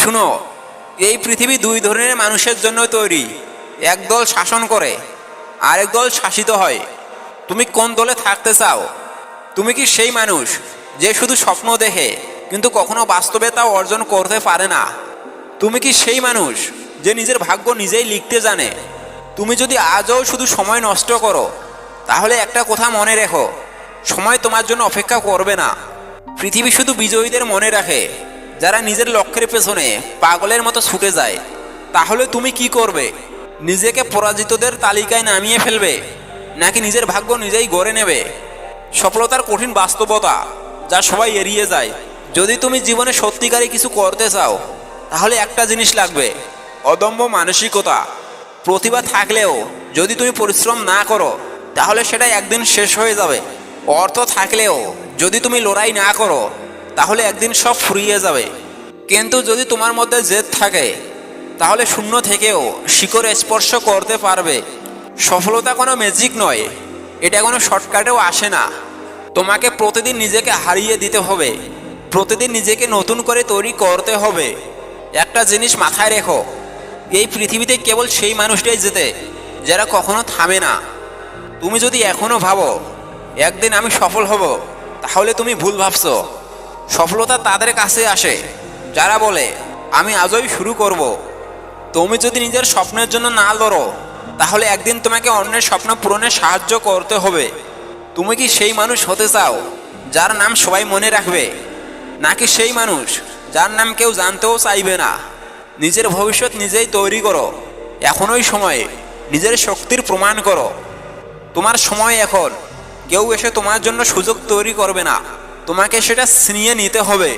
শুনো, এই পৃথিবী দুই ধরনের মানুষের জন্য তৈরি। একদল শাসন করে, আরেক দল শাসিত হয়। তুমি কোন দলে থাকতে চাও? তুমি কি সেই মানুষ যে শুধু স্বপ্ন দেখে, কিন্তু কখনো বাস্তবে তা অর্জন করতে পারে না? তুমি কি সেই মানুষ যে নিজের ভাগ্য নিজেই লিখতে জানে? তুমি যদি আজও শুধু সময় নষ্ট করো, তাহলে একটা কথা মনে রেখো, সময় তোমার জন্য অপেক্ষা করবে না। পৃথিবী শুধু বিজয়ীদের মনে রাখে যারা নিজের লক্ষ্যের পেছনে পাগলের মতো ছুটে যায়, তাহলে তুমি কি করবে? নিজেকে পরাজিতদের তালিকায় নামিয়ে ফেলবে, নাকি নিজের ভাগ্য নিজেই গড়ে নেবে? সফলতার কঠিন বাস্তবতা যা সবাই এড়িয়ে যায়। যদি তুমি জীবনে সত্যিকারে কিছু করতে চাও, তাহলে একটা জিনিস লাগবে, অদম্য মানসিকতা। প্রতিভা থাকলেও যদি তুমি পরিশ্রম না করো, তাহলে সেটা একদিন শেষ হয়ে যাবে। অর্থ থাকলেও যদি তুমি লড়াই না করো তাহলে একদিন সব ফুরিয়ে যাবে। কিন্তু যদি তোমার মধ্যে জেদ থাকে, তাহলে শূন্য থেকেও শিকড় স্পর্শ করতে পারবে। সফলতা কোনো ম্যাজিক নয়, এটা কোনো শর্টকাটেও আসে না। তোমাকে প্রতিদিন নিজেকে হারিয়ে দিতে হবে, প্রতিদিন নিজেকে নতুন করে তৈরি করতে হবে। একটা জিনিস মাথায় রেখো, এই পৃথিবীতে কেবল সেই মানুষটাই যেতে যারা কখনো থামে না। তুমি যদি এখনও ভাবো, একদিন আমি সফল হব, তাহলে তুমি ভুল ভাবছ। সফলতা তাদের কাছে আসে, যারা বলে, আমি আজই শুরু করব। তুমি যদি নিজের স্বপ্নের জন্য না লড়ো, তাহলে একদিন তোমাকে অন্যের স্বপ্ন পূরণে সাহায্য করতে হবে। তুমি কি সেই মানুষ হতে চাও, যার নাম সবাই মনে রাখবে? নাকি সেই মানুষ, যার নাম কেউ জানতেও চাইবে না? নিজের ভবিষ্যৎ নিজেই তৈরি করো। এখনই সময়ে, নিজের শক্তির প্রমাণ করো। তোমার সময় এখন। কেউ এসে তোমার জন্য সুযোগ তৈরি করবে না। তোমাকে সেটা ছিনিয়ে নিতে হবে।